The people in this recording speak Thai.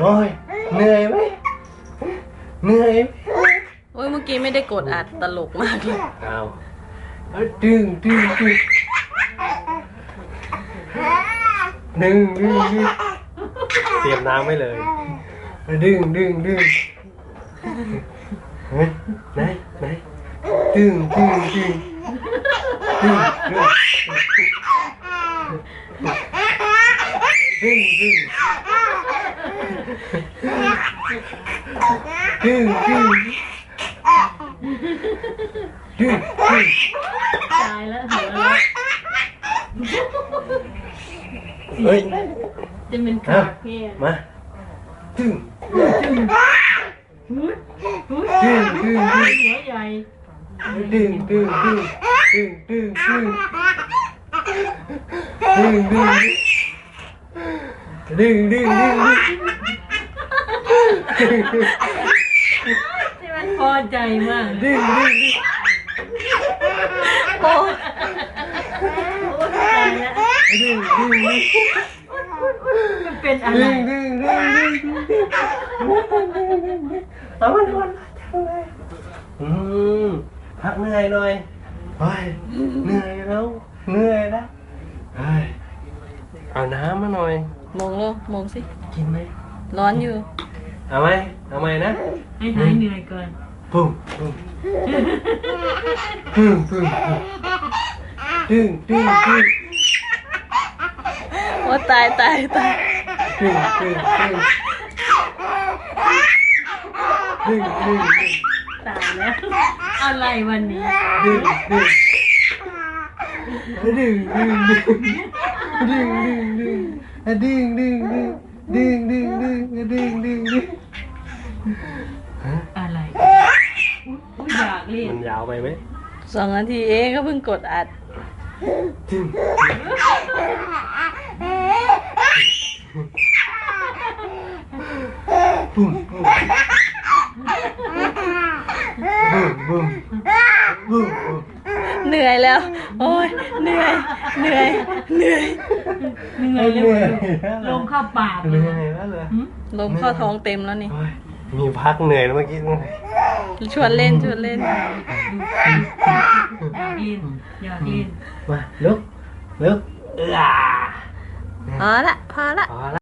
โอ้ยเหนื่อยไหมเหนื่อยไหมโอ้ยเมื่อกี้ไม่ได้กดอัดตลกมากเลยเอาเอาดึงดึงดึงดึงดึงดึงเตรียมน้ำไว้เลยดึงดึงดึงเฮ้ยไหนไหนดึงดึงดึงดึงดึง ดึงดึงดึงดึงดึงดึงตายแล้วหัวเราะเฮ้ย ดึงดึงดึงดึงที่มันพอใจมากดึงดึงดึงโคตรโคตรใจแล้วดึงดึงดึงมันเป็นอะไรดึงดึงดึงดึงดึงแล้วมันร้อนจังเลยอืมพักเหนื่อยหน่อยเฮ้ยเหนื่อยแล้วเหนื่อยแล้วเอาน้ำมาหน่อย มองแล้วมองสิ กินไหมร้อนอยู่ เอาไหมเอาไหมนะให้หายเหนื่อยก่อนปุ้มปุ้มปุ้มปุ้มดึงดึงดึงโอ้ตายตายตายดึงดึงดึงดึงดึงตายแล้วอะไรวันนี้ดึงดึงดึงดึง ดึงดึงดึงดึงดึงดึงดึงดึงดึงดึงดึงดึงดึงอะไรอุ๊ยอยากเล่นมันยาวไปไหมสองนาทีเองก็เพิ่งกดอัดดึงปุ้มปุ้มบุ้มบุ้มบุ้มบุ้ม เหนื่อยแล้ว โอ้ยเหนื่อย เหนื่อย เหนื่อย เหนื่อยเลยลงเข้าปากเหเลนื่อยยแล้วเหรอลมเข้าท้องเต็มแล้วนี่ โอ้ยมีพักเหนื่อยแล้วเมื่อกี้ชวนเล่นชวนเล่น อยากเล่นอยากเล่นมาลุกลุกเออพอละพอละ พอละ